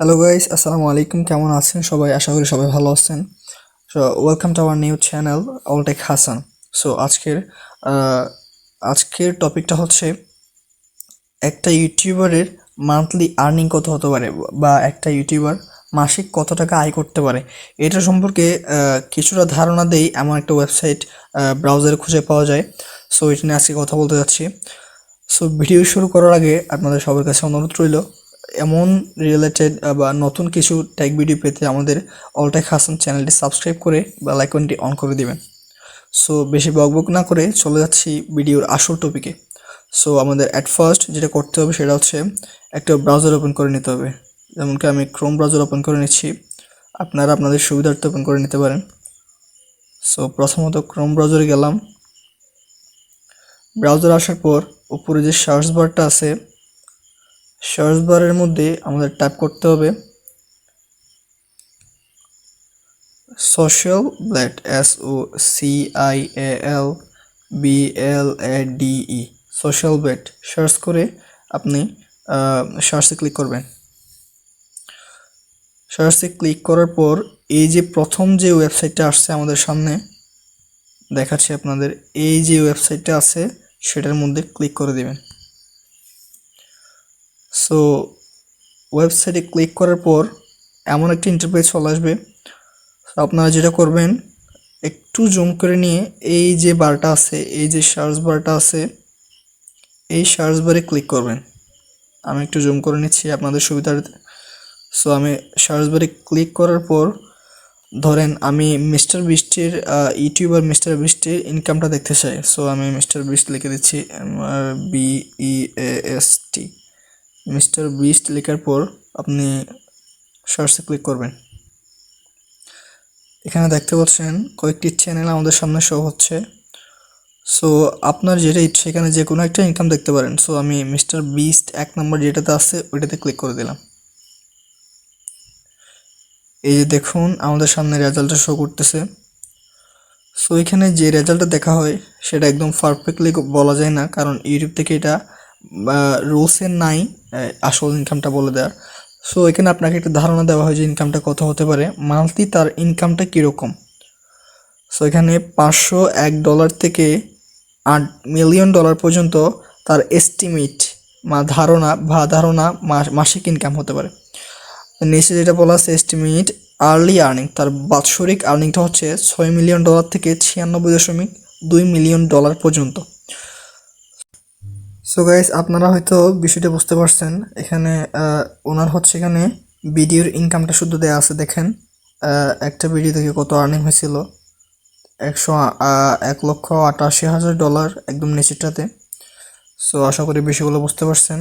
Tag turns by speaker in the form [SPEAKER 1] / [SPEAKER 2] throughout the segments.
[SPEAKER 1] Hello guys আসসালামু আলাইকুম, কেমন আছেন সবাই? আশা করি সবাই ভালো আছেন। So welcome to our new channel Alltech Hasan so আজকের আজকের টপিকটা হচ্ছে একটা ইউটিউবারের মান্থলি আর্নিং কত হতে পারে বা একটা ইউটিউবার মাসিক কত টাকা আয় করতে পারে। এটা সম্পর্কে কিছুটা ধারণা দেই, এমন একটা ওয়েবসাইট ব্রাউজারে খুঁজে পাওয়া যায়। সো এটা নিয়ে আজকে কথা বলতে যাচ্ছি। সো ভিডিও শুরু করার আগে আপনাদের সবার কাছে অনুরোধ রইল এমন রিলেটেড বা নতুন কিছু টেক ভিডিও পেতে আমাদের অলটেক হাসান চ্যানেলটি সাবস্ক্রাইব করে বা লাইকনটি অন করে দিবেন। সো বেশি বকবক না করে চলে যাচ্ছি ভিডিওর আসল টপিকে সো আমাদের অ্যাট ফার্স্ট যেটা করতে হবে সেটা হচ্ছে একটা ব্রাউজার ওপেন করে নিতে হবে। যেমনকি আমি ক্রোম ব্রাউজার ওপেন করে নিচ্ছি। আপনারা আপনাদের সুবিধার্থে ওপেন করে নিতে পারেন। সো প্রথমত ক্রোম ব্রাউজারে গেলাম। ব্রাউজার আসার পর উপরে যে সার্চ বারটা আছে সার্চ বারের মধ্যে আমাদের টাইপ করতে হবে social blade S O C I A L B L A D E social blade search করে আপনি সার্চে ক্লিক করবেন। সার্চে ক্লিক করার পর এই যে প্রথম যে ওয়েবসাইটটা আসছে আমাদের সামনে, দেখাচ্ছি আপনাদের, এই যে ওয়েবসাইটটা আছে, সেটার মধ্যে ক্লিক করে দিবেন। সো ওয়েবসাইটে ক্লিক করার পর এমন একটা ইন্টারফেস চলে আসবে। আপনারা যেটা করবেন, একটু জুম করে নিয়ে এই যে বারটা আছে, এই যে সার্চ বারটা আছে, এই সার্চ বারে ক্লিক করবেন। আমি একটু জুম করে নিচ্ছি আপনাদের সুবিধার সো আমি সার্চ বারে ক্লিক করার পর ধরেন আমি মিস্টার বৃষ্টির ইউটিউবার মিস্টার বৃষ্টির ইনকামটা দেখতে চাই। সো আমি মিস্টার বিস্ট লিখে দিচ্ছি B E S T mister beast লেখার পর আপনি সার্চে ক্লিক করবেন। এখানে দেখতে পাচ্ছেন কয়েকটি চ্যানেল আমাদের সামনে শো হচ্ছে। সো আপনার যেটা ইচ্ছে এখানে যে কোনো একটা ইনকাম দেখতে পারেন। সো আমি মিস্টার বিস্ট এক নম্বর যেটাতে আছে, ওইটাতে ক্লিক করে দিলাম। এই যে দেখুন, আমাদের সামনে রেজাল্টটা শো করতেছে। সো এখানে যে রেজাল্টটা দেখা হয়, সেটা একদম পারফেক্টলি বলা যায় না, কারণ ইউটিউব থেকে এটা রুলসের নাই আসল ইনকামটা বলে দেওয়ার সো এখানে আপনাকে একটা ধারণা দেওয়া হয় যে ইনকামটা কত হতে পারে। মান্থলি তার ইনকামটা কীরকম? সো এখানে পাঁচশো এক ডলার থেকে আট মিলিয়ন ডলার পর্যন্ত তার এস্টিমেট বা ধারণা বা ধারণা মাস- মাসিক ইনকাম হতে পারে। নিচে যেটা বলা আছে এস্টিমেট আর্লি আর্নিং তার বাৎসরিক আর্নিংটা হচ্ছে ছয় মিলিয়ন ডলার থেকে ছিয়ানব্বই দশমিক দুই মিলিয়ন ডলার পর্যন্ত। সো গাইস আপনারা হয়তো বিষয়টা বুঝতে পারছেন। এখানে ওনার হচ্ছে এখানে ভিডিওর ইনকামটা শুধু দেয়া আছে, দেখেন। একটা ভিডিও থেকে কত আর্নিং হয়েছিল। একশো এক লক্ষ আটাশি হাজার ডলার একদম নিচেরটাতে। সো আশা করি বিষয়গুলো বুঝতে পারছেন।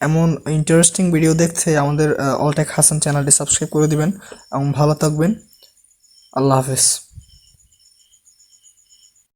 [SPEAKER 1] এমন ইন্টারেস্টিং ভিডিও দেখতে আমাদের অলটেক হাসান চ্যানেলটি সাবস্ক্রাইব করে দিবেন এবং ভালো থাকবেন। আল্লাহ হাফেজ।